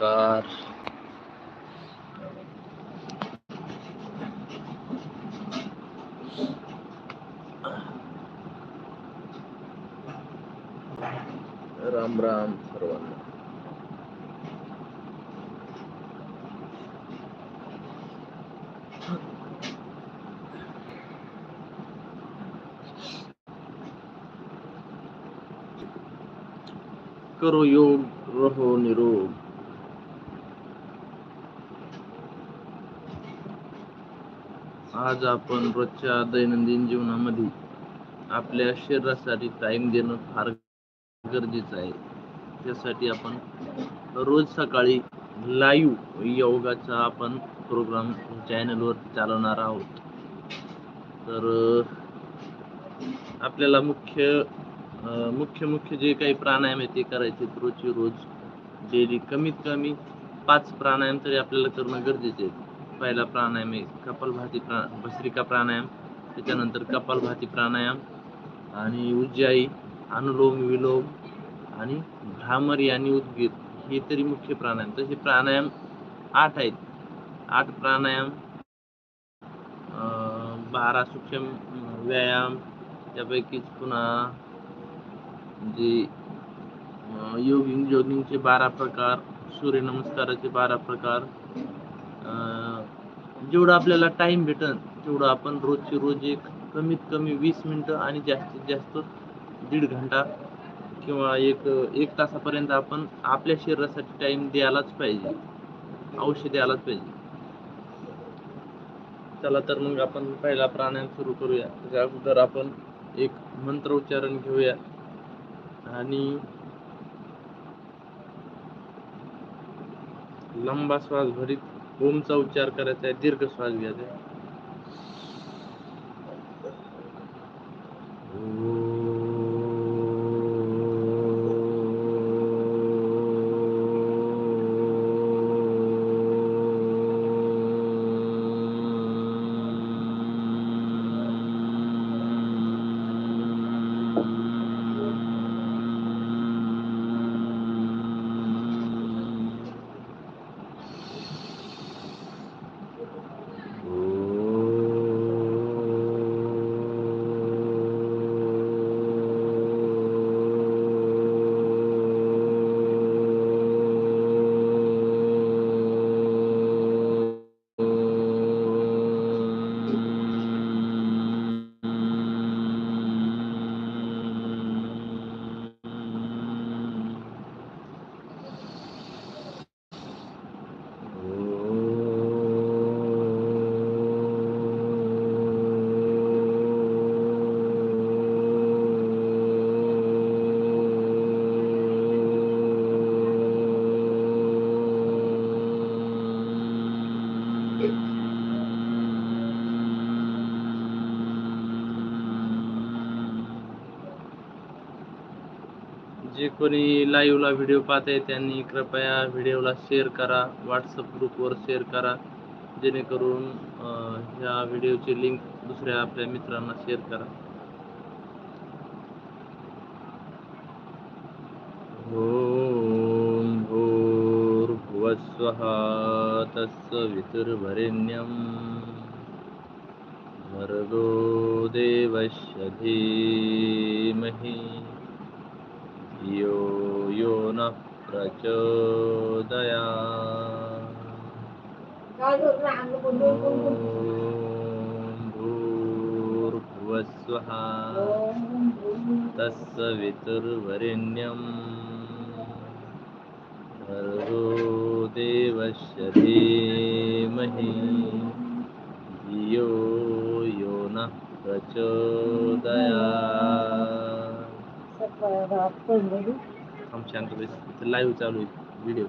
bakar. ram ram yog keruyuk rohonirum आज आपण रोजच्या दैनंदिन जीवनामध्ये आपल्या शरीरासाठी टाइम देणं फार गरजेचं आहे. त्यासाठी आपण रोज सकाळी लाईव्ह योगाचा आपण प्रोग्राम चॅनलवर चालवणार आहोत. तर आपल्याला मुख्य मुख्य मुख्य जे काही प्राणायाम आहे ते करायचे रोजची रोज. डेली कमीत कमी पाच प्राणायाम तरी आपल्याला करणं गरजेचे आहे. पहिला प्राणायाम आहे कपालभाती प्रा भस्त्रिका प्राणायाम त्याच्यानंतर कपालभाती प्राणायाम आणि उज्जाई अनुलोम विलोम आणि भ्रामरी आणि उद्गीर हे तरी मुख्य प्राणायाम. तसे प्राणायाम आठ आहेत. आठ प्राणायाम बारा सूक्ष्म व्यायाम त्यापैकीच पुन्हा म्हणजे, जे योगिंग जोगिंगचे बारा प्रकार सूर्यनमस्काराचे बारा प्रकार जेवढं आपल्याला टाइम भेटन तेवढं आपण रोजचे रोज एक कमीत कमी वीस मिनटं आणि जास्तीत जास्त दीड घंटा किंवा एक एक तासापर्यंत आपण आपल्या शरीरासाठी टाइम द्यायलाच पाहिजे. अवश्य द्यायलाच पाहिजे. चला तर मग आपण पहिला प्राणायाम सुरू करूया. त्याच्या अगोदर आपण एक मंत्र उच्चारण घेऊया. आणि लंबा श्वास भरीत ओमचा उच्चार करायचा आहे दीर्घ श्वास घ्यायचा आहे कोणी लाईव्हला व्हिडिओ पाहते त्यांनी कृपया व्हिडिओला शेअर करा. व्हॉट्सअप ग्रुपवर शेअर करा. जेणेकरून ह्या व्हिडिओची लिंक दुसऱ्या आपल्या मित्रांना शेअर करा. ॐ भूर्भुवस्वः तत्सवितुर्वरेण्यं भर्गो देवस्य धीमहि। यो यो न प्रचोदया। ॐ भूर्भुवस्वः तत्सवितुर्वरेण्यं भर्गो देवस्य धीमहि। धियो यो नः प्रचोदया हम शांत बस. इथं लाईव्ह चालू आहे. व्हिडिओ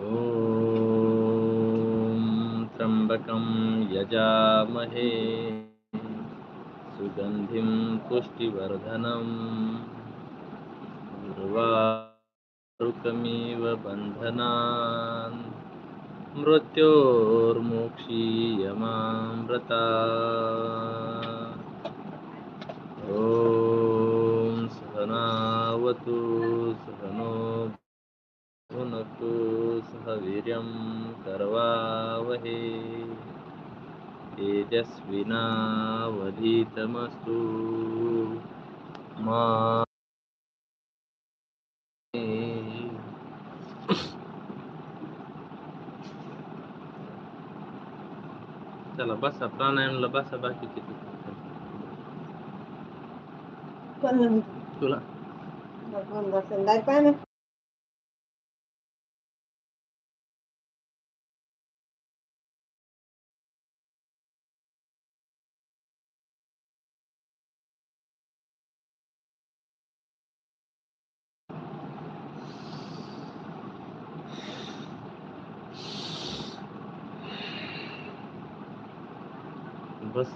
ॐ त्र्यम्बकं यजामहे सुगन्धिं पुष्टिवर्धनम् उर्वारुकमिव बन्धनान् मृत्योर्मोक्षीयमामृता ॐ सहनावतु सहनो सहनोनतु सह वीर्यं करवावहे। तेजस्विनावधीतमस्तु। मा चला बसा प्राणायामला बसा बाकीचे कोण तुला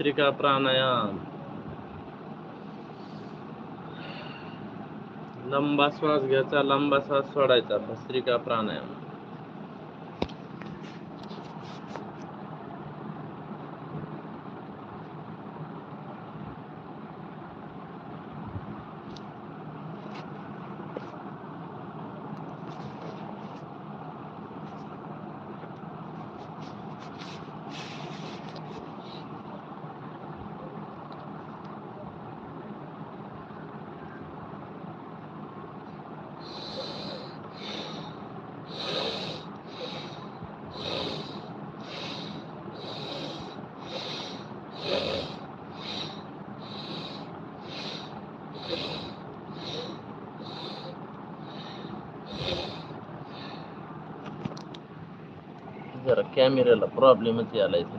भस्त्रिका प्राणायाम लंबा श्वास घ्यायचा लंबा श्वास सोडायचा भस्त्रिका प्राणायाम ذكر كامل الأبراب لمنطقة ليست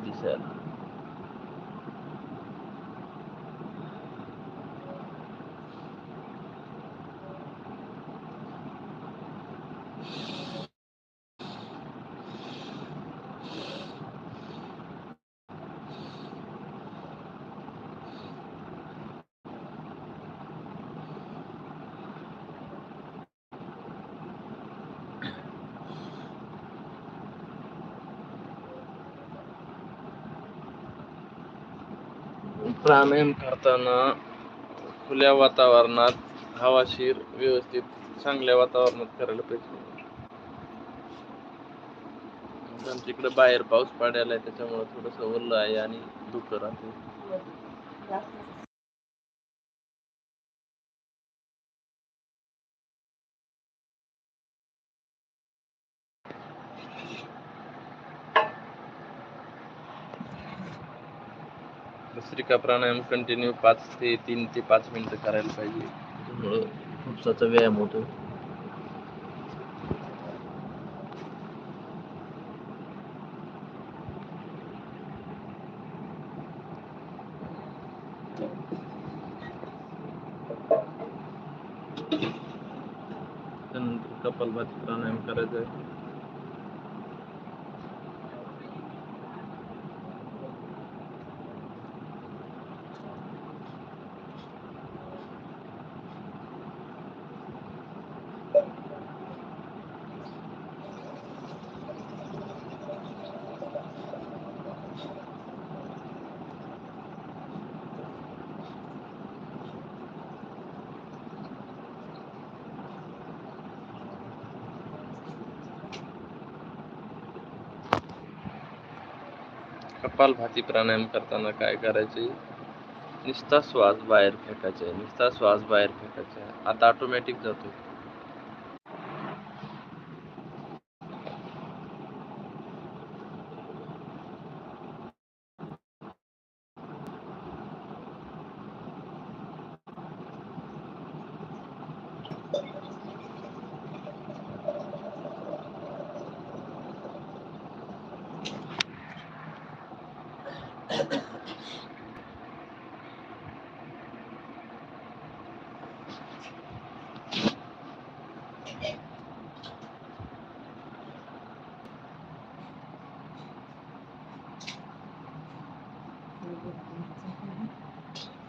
प्राणायाम करताना खुल्या वातावरणात हवाशीर व्यवस्थित चांगल्या वातावरणात करायला पाहिजे. म्हणजे आमच्या इकडे बाहेर पाऊस पडायला आहे त्याच्यामुळे थोडस ओलं आहे आणि धुकं राहते भस्त्रिका प्राणायाम कंटिन्यू पाच ते तीन ते पाच मिनिटं करायला पाहिजे. त्यामुळं फुफ्साचा व्यायाम होतो. त्यानंतर कपालभाती प्राणायाम करायचा आहे. कपालभाती प्राणायाम करताना काय करायचे? निस्ता श्वास बाहेर फेकायचा आहे निस्ता श्वास बाहेर फेकायचा. आहे आता ऑटोमॅटिक जातो.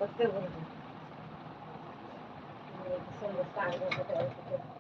Bacana. São gostados, não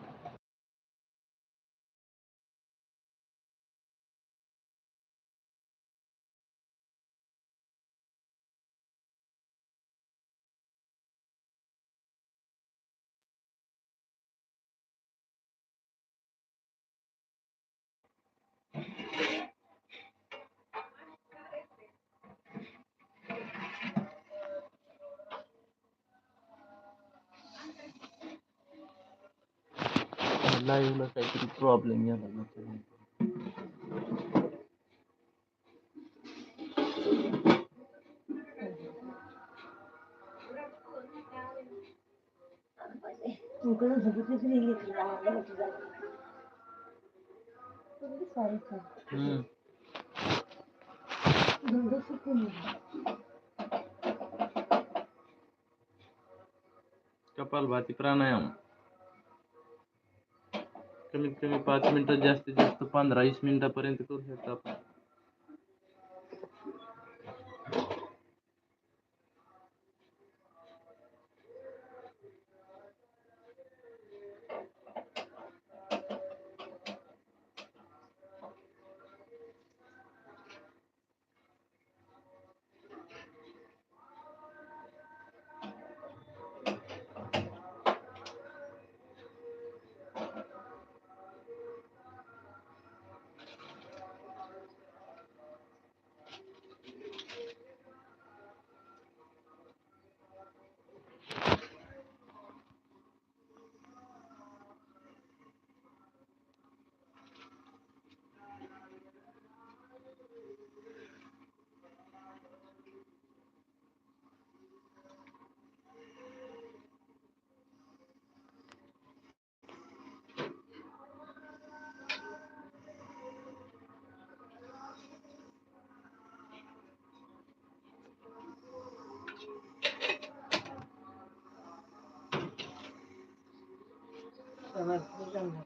लाईव्हला काहीतरी प्रॉब्लेम झाला त्याच्यामुळे. इकडं झोपतच नाही लेकरं, गावाला होती कमीत कमी पाच मिनिटं जास्तीत जास्त पंधरा वीस मिनिटापर्यंत करू शकतो आपण. 那是这样